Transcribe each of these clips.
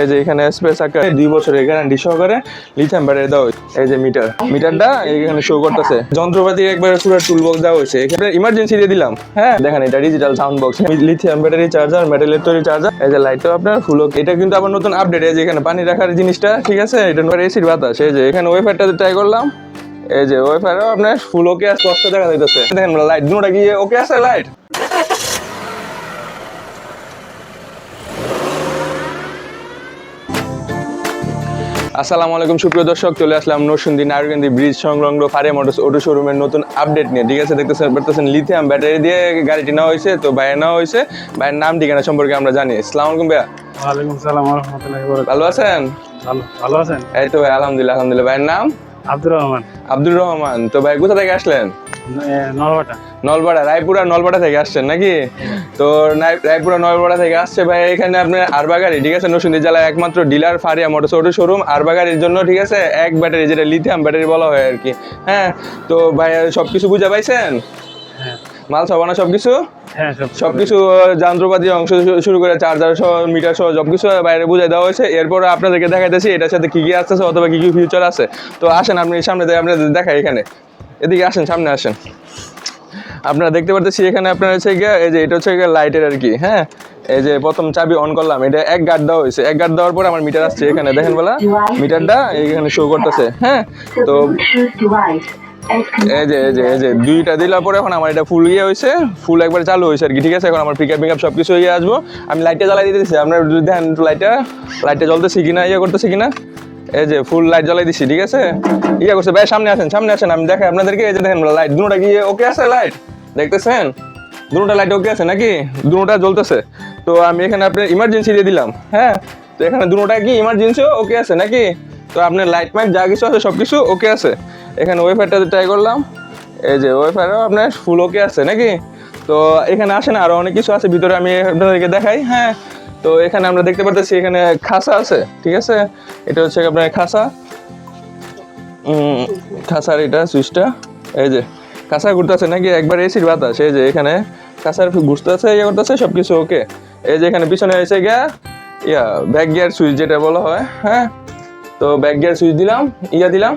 এই যে এখানে স্পেস আকার দুই বছরের গ্যারান্টি সহকারে লিথিয়াম ব্যাটারি দেওয়া হয়েছে। এই যে মিটার মিটারটা এখানে শো করতেছে। যন্ত্রপাতি একবার পুরো টুল বক্স দেওয়া হয়েছে। এখানে ইমার্জেন্সি দিয়ে দিলাম। হ্যাঁ? দেখেন এটা digital sound box lithium battery charger মেটালের তৈরি চার্জার এই যে লাইটটা আপনার ফুল এটা কিন্তু আবার নতুন আপডেট এই যে এখানে পানি রাখার জিনিসটা, ঠিক আছে? এটা এসির বাতাস। এই যে এখানে ওয়েফারটা ট্রাই করলাম, এই যে ওয়েফারও আপনার ফুল ওকে স্পষ্ট দেখা যাইতেছে। দেখেন লাইট দুটা কি ওকে আছে লাইট আসসালামু আলাইকুম সুপ্রিয় দর্শক চলে আসলাম নরসুন্দি নারায়ণগঞ্জি ব্রিজ সংলগ্ন ফারিয়া মোটরস অটো শোরুমের নতুন আপডেট নিয়ে। ঠিক আছে দেখতেছেন পারতেছেন লিথিয়াম ব্যাটারি দিয়ে গাড়িটি নেওয়া হয়েছে তো ভাইয়ের নেওয়া হয়েছে। ভাইয়ের নাম ঠিকানা সম্পর্কে আমরা জানি। আসসালামু আলাইকুম ভাইয়া। ওয়ালাইকুম সালাম রহমতুল্লাহি ভালো আছেন? ভালো ভালো আছেন? এই তো ভাই আলহামদুলিল্লাহ আলহামদুলিল্লাহ। ভাইয়ের নাম? আব্দুর রহমান। আব্দুর রহমান। তো ভাই কোথা থেকে আসলেন? নলবাটা নলপাড়া রায়পুরা নলপাড়া থেকে আসছেন নাকি? তো রায়পুরা নলপাড়া থেকে আসছে ভাই এখানে আপনার আরবাগাড়ি ঠিক আছে? নরসিংদী জেলায় একমাত্র dealer Faria motors auto showroom. আরবাগাড়ির জন্য ঠিক আছে? এক ব্যাটারি যেটা লিথিয়াম ব্যাটারি বলা হয় আর কি। হ্যাঁ? তো ভাই সব কিছু বুঝা পাইছেন? হ্যাঁ। মাল সবানা সব কিছু হ্যাঁ সব সব কিছু যন্ত্রপাতি অংশ শুরু করে চার্জার সহ মিটার সহ সবকিছু বাইরে বুঝাই দেওয়া হয়েছে। এরপর আপনাদেরকে দেখাইতেছি এটার সাথে কি কি আসতেছে অথবা কি কি ফিউচার আছে। তো আসেন আপনি সামনে দিয়ে আপনাদের দেখাই এখানে। এদিকে আসেন, সামনে আসেন। আপনারা দেখতে পারতেছি এখানে আপনার হচ্ছে গিয়ে, এই যে এটা হচ্ছে গিয়ে লাইটের আর কি হ্যাঁ? এই যে প্রথম চাবি অন করলাম, এটা এক গার্ড দেওয়া হয়েছে। এক গার্ড দেওয়ার পর আমার মিটার আসছে এখানে, দেখেন বলা? মিটারটা এখানে শো করতেছে হ্যাঁ? তো এই যে এই যে এই যে, দুইটা দিলার পরে এখন আমার এটা ফুল ইয়ে হয়েছে ফুল একবার চালু হয়েছে আর কি, ঠিক আছে? এখন আমার পিকআপ পিকআপ সব কিছু ইয়ে আসব। আমি লাইটটা জ্বালাই দিতেছি, আপনার যদি দেখেন লাইটটা লাইটটা জ্বলতেছি কিনা ইয়ে করতেছি কিনা? এই যে ফুল লাইট জ্বলাই দিছি, ঠিক আছে? ইয়ে করছে, ভাই, সামনে আসেন সামনে আসেন, আমি দেখাই আপনাদেরকে, এই যে দেখেন লাইট দুটা কি ওকে আছে লাইট দেখতেছেন? দুটা লাইট ওকে আছে নাকি? দুটা জ্বলতেছে। তো আমি এখানে আপনার ইমার্জেন্সি দিয়ে দিলাম হ্যাঁ? তো এখানে দুটা কি ইমার্জেন্সিও ওকে আছে নাকি? তো আপনার লাইট মাইট যা কিছু আছে সব কিছু ওকে আছে। এখানে ওয়েফারটাতে ট্রাই করলাম। এই যে ওয়েফারও আপনার ফুল ওকে আছে নাকি? তো এখানে আসেন আরও অনেক কিছু আছে, ভিতরে আমি আপনাদেরকে দেখাই হ্যাঁ। তো এখানে আমরা দেখতে পারতেছি, এখানে খাসা আছে, ঠিক আছে? এটা হচ্ছে আপনার খাসা। খাসার এটা সুইচটা, এই যে, খাসা ঘুরতেছে নাকি? একবার এসির বাতাস, এই যে এখানে খাসার ঘুরতেছে ইয়ে করতেছে সব কিছু ওকে। এই যে এখানে পিছনে এসে গিয়া, ইয়া ব্যাক গিয়ার সুইচ যেটা বলা হয় হ্যাঁ? তো ব্যাক গিয়ার সুইচ দিলাম, ইয়া দিলাম।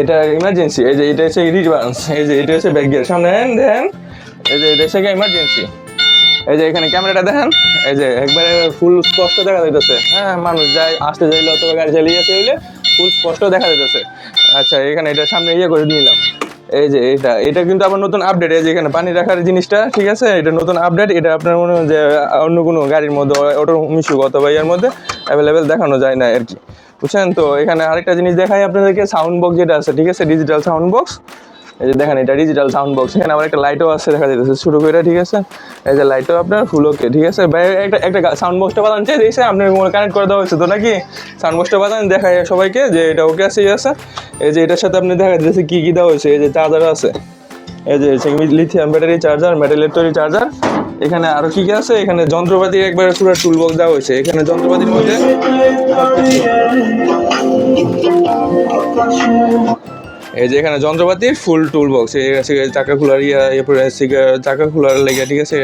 এটা ইমার্জেন্সি এই যে এটা হচ্ছে রিভান্স এই যে এটা হচ্ছে ব্যাক গিয়ার সামনে, দেন এই যে এটা হচ্ছে ইমার্জেন্সি এই যে এখানে ক্যামেরাটা দেখেন, এই যে একবারে ফুল স্পষ্ট দেখা যাইতেছে। হ্যাঁ মানুষ যায় আসতে যাইলে অথবা গাড়ি চালিয়ে আসতে হইলে ফুল স্পষ্ট দেখা যাইতেছে। আচ্ছা এখানে এটা সামনে ইয়ে করে নিলাম। এই যে এটা এটা কিন্তু আবার নতুন আপডেট এই যে এখানে পানি রাখার জিনিসটা, ঠিক আছে? এটা নতুন আপডেট এটা আপনার মনে হয় যে অন্য কোনো গাড়ির মধ্যে অটো মিশুক অথবা ইয়ার মধ্যে অ্যাভেলেবেল দেখানো যায় না আর কি। বুঝছেন? তো এখানে আরেকটা জিনিস দেখাই আপনাদেরকে সাউন্ড বক্স যেটা আছে, ঠিক আছে? ডিজিটাল সাউন্ড বক্স এই যে দেখেন, এটা ডিজিটাল সাউন্ড বক্স এখানে আবার একটা লাইটও আছে, দেখা যেতেছে শুরু করে, ঠিক আছে? এই যে লাইটও আপনার ফুল ওকে ঠিক আছে? একটা একটা সাউন্ড বক্সটা বাজান চাই দিয়েছে আপনি কানেক্ট করে দেওয়া হয়েছে তো নাকি? সাউন্ড বক্সটা বাজান দেখায় সবাইকে যে এটা ওকে আছে আছে। এই যে এটার সাথে আপনি দেখা যাচ্ছে কী কী দেওয়া হয়েছে, এই যে চার্জার আছে। এই যে লিথিয়াম ব্যাটারি চার্জার মেটালের তৈরি চার্জার এখানে আরও কি কি আছে? এখানে যন্ত্রপাতি একবার পুরো টুল বক্স দেওয়া হয়েছে। এখানে যন্ত্রপাতির মধ্যে এই যে এখানে যন্ত্রপাতির ফুল টুল বক্স এই চাকা খোলার ইয়া এরপরে চাকা খোলার লেগে, ঠিক আছে?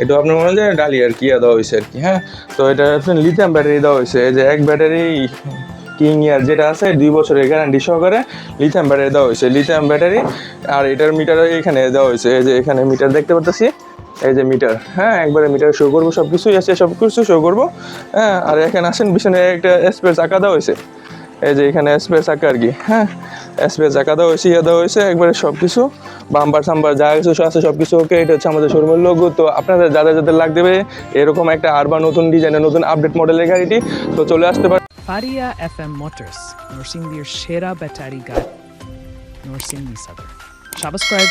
এটা আপনার মনে হয় ডালি আর কি দেওয়া হয়েছে আর কি হ্যাঁ? তো এটা লিথিয়াম ব্যাটারি দেওয়া হয়েছে। এই যে এক ব্যাটারি কিং ইয়ার যেটা আছে, দুই বছরের গ্যারান্টি সহকারে লিথিয়াম ব্যাটারি দেওয়া হয়েছে। লিথিয়াম ব্যাটারি আর এটার মিটার এখানে দেওয়া হয়েছে। এই যে এখানে মিটার দেখতে পারতেছি? এই যে মিটার হ্যাঁ একবারে মিটার শো করব সব কিছুই আছে সব কিছু শো করব। হ্যাঁ আর এখানে আসেন, পিছনে একটা স্পেস আঁকা দেওয়া হয়েছে। এই যে এখানে স্পেস আঁকা আর কি হ্যাঁ? স্পেস আঁকা দেওয়া হয়েছে ইয়ে দেওয়া হয়েছে, একবারে সব কিছু বাম্পার সাম্বার যা কিছু আছে সব কিছু ওকে এটা হচ্ছে আমাদের শোরুমের লোগো তো আপনাদের যাদের যাদের লাগবে এরকম একটা আরবা নতুন ডিজাইনের নতুন আপডেট মডেলের গাড়িটি, তো চলে আসতে পারে ফারিয়া এফ এম মোটরস নরসিংদীর সেরা ব্যাটারি গাড়ি নরসিংদী সাবস্ক্রাইব